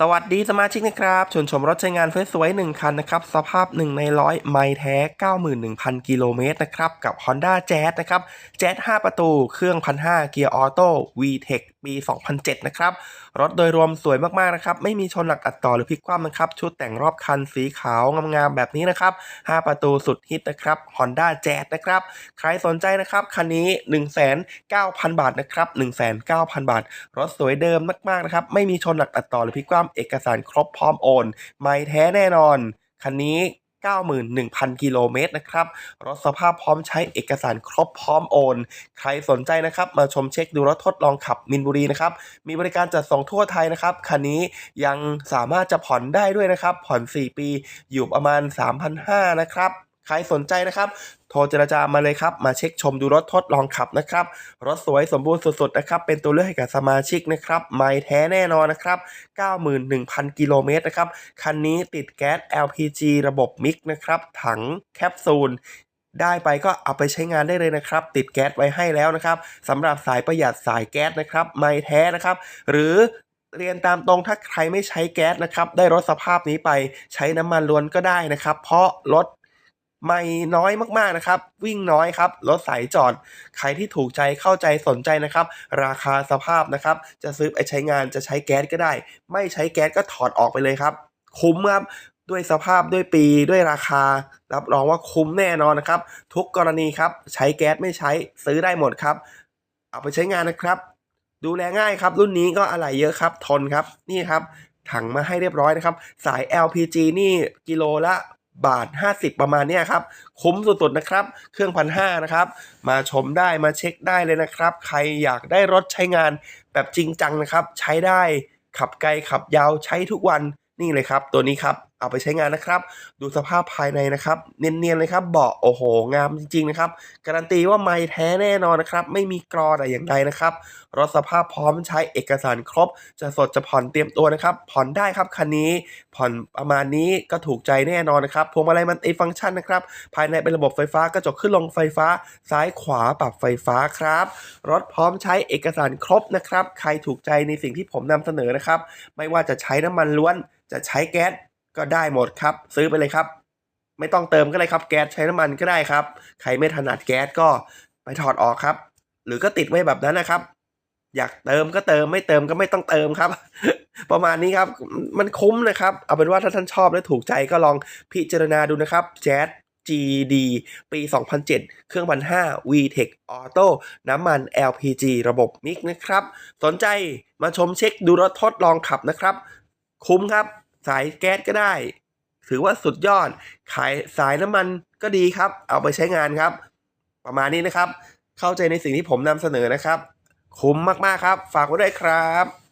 สวัสดีสมาชิกนะครับชวนชมรถใช้งานสวยๆหนึ่งคันนะครับ สภาพ 1 ในร้อยไม่แท้ 91,000 กิโลเมตรนะครับ กับ Honda Jazz นะครับ Jazz 5 ประตู เครื่อง 1,500 เกียร์ออโต้ VTEC ปี 2007 นะครับ รถโดยรวมสวยมากๆนะครับ ไม่มีชนหลักอัดต่อหรือพลิกคว่ำนะครับ ชุดแต่งรอบคันสีขาวงามๆแบบนี้นะครับ 5 ประตูสุดฮิตนะครับ Honda Jazz นะครับ ใครสนใจนะครับ คันนี้ 1,900 0 บาทนะครับ 1,900 0 บาท รถสวยเดิมมากๆนะครับ ไม่มีชนหลักอัดต่อหรือพลิกคว่ำเอกสารครบพร้อมโอน ไม่แท้แน่นอน คันนี้91,000 กิโลเมตรนะครับ รถสภาพพร้อมใช้เอกสารครบพร้อมโอน ใครสนใจนะครับ มาชมเช็คดูรถทดลองขับมินบุรีนะครับ มีบริการจัดส่งทั่วไทยนะครับ คันนี้ยังสามารถจะผ่อนได้ด้วยนะครับ ผ่อน 4 ปีอยู่ประมาณ 3,500นะครับ ใครสนใจนะครับ โทรเจรจามาเลยครับ มาเช็คชมดูรถทดลองขับนะครับ รถสวยสมบูรณ์สุดๆนะครับ เป็นตัวเลือกให้กับสมาชิกนะครับ ไม่แท้แน่นอนนะครับ 91,000 กิโลเมตรนะครับ คันนี้ติดแก๊ส LPG ระบบมิกนะครับ ถังแคปซูลได้ไปก็เอาไปใช้งานได้เลยนะครับ ติดแก๊สไว้ให้แล้วนะครับสำหรับสายประหยัดสายแก๊สนะครับไม่แท้นะครับ หรือเรียนตามตรงถ้าใครไม่ใช้แก๊สนะครับ ได้รถสภาพนี้ไปใช้น้ำมันล้วนก็ได้นะครับ เพราะรถ ไม่น้อยมากๆนะครับ วิ่งน้อยครับรถสายจอด ใครที่ถูกใจเข้าใจสนใจนะครับ ราคาสภาพนะครับ จะซื้อไปใช้งานจะใช้แก๊สก็ได้ ไม่ใช้แก๊สก็ถอดออกไปเลยครับ คุ้มครับด้วยสภาพด้วยปีด้วยราคา รับรองว่าคุ้มแน่นอนนะครับ ทุกกรณีครับ ใช้แก๊สไม่ใช้ซื้อได้หมดครับ เอาไปใช้งานนะครับ ดูแลง่ายครับ รุ่นนี้ก็อะไหล่เยอะครับ ทนครับนี่ครับ ถังมาให้เรียบร้อยนะครับ สาย LPG นี่กิโลละ บาท 50 ประมาณเนี้ยครับ คุ้มสุดๆนะครับ เครื่องพันห้านะครับ มาชมได้มาเช็คได้เลยนะครับ ใครอยากได้รถใช้งานแบบจริงจังนะครับ ใช้ได้ขับไกลขับยาวใช้ทุกวันนี่เลยครับ ตัวนี้ครับเอาไปใช้งานนะครับ ดูสภาพภายในนะครับ เนียนๆเลยครับเบาะโอ้โห งามจริงๆนะครับ การันตีว่าไม่แท้แน่นอนนะครับ ไม่มีกรอแต่อย่างใดนะครับ รถสภาพพร้อมใช้เอกสารครบ จะสดจะผ่อนเตรียมตัวนะครับ ผ่อนได้ครับคันนี้ ผ่อนประมาณนี้ก็ถูกใจแน่นอนนะครับพวงมาลัยมันไอฟังก์ชันนะครับ ภายในเป็นระบบไฟฟ้ากระจกขึ้นลงไฟฟ้า ซ้ายขวาปรับไฟฟ้าครับ รถพร้อมใช้เอกสารครบนะครับ ใครถูกใจในสิ่งที่ผมนำเสนอนะครับ ไม่ว่าจะใช้น้ำมันล้วน จะใช้แก๊ส ก็ได้หมดครับ ซื้อไปเลยครับ ไม่ต้องเติมก็เลยครับ แก๊สใช้น้ำมันก็ได้ครับ ใครไม่ถนัดแก๊สก็ไปถอดออกครับ หรือก็ติดไว้แบบนั้นนะครับ อยากเติมก็เติมไม่เติมก็ไม่ต้องเติมครับ ประมาณนี้ครับมันคุ้มนะครับ เอาเป็นว่าถ้าท่านชอบและถูกใจก็ลองพิจารณาดูนะครับ Jazz GD ปี 2007 เครื่องพันห้า VTEC Auto น้ำมัน LPG ระบบมิกนะครับ สนใจมาชมเช็คดูรถทดลองขับนะครับ คุ้มครับ สายแก๊สก็ได้ ถือว่าสุดยอด ขายสายน้ำมันก็ดีครับ เอาไปใช้งานครับ ประมาณนี้นะครับ เข้าใจในสิ่งที่ผมนำเสนอนะครับ คุ้มมากๆครับ ฝากไว้ด้วยครับ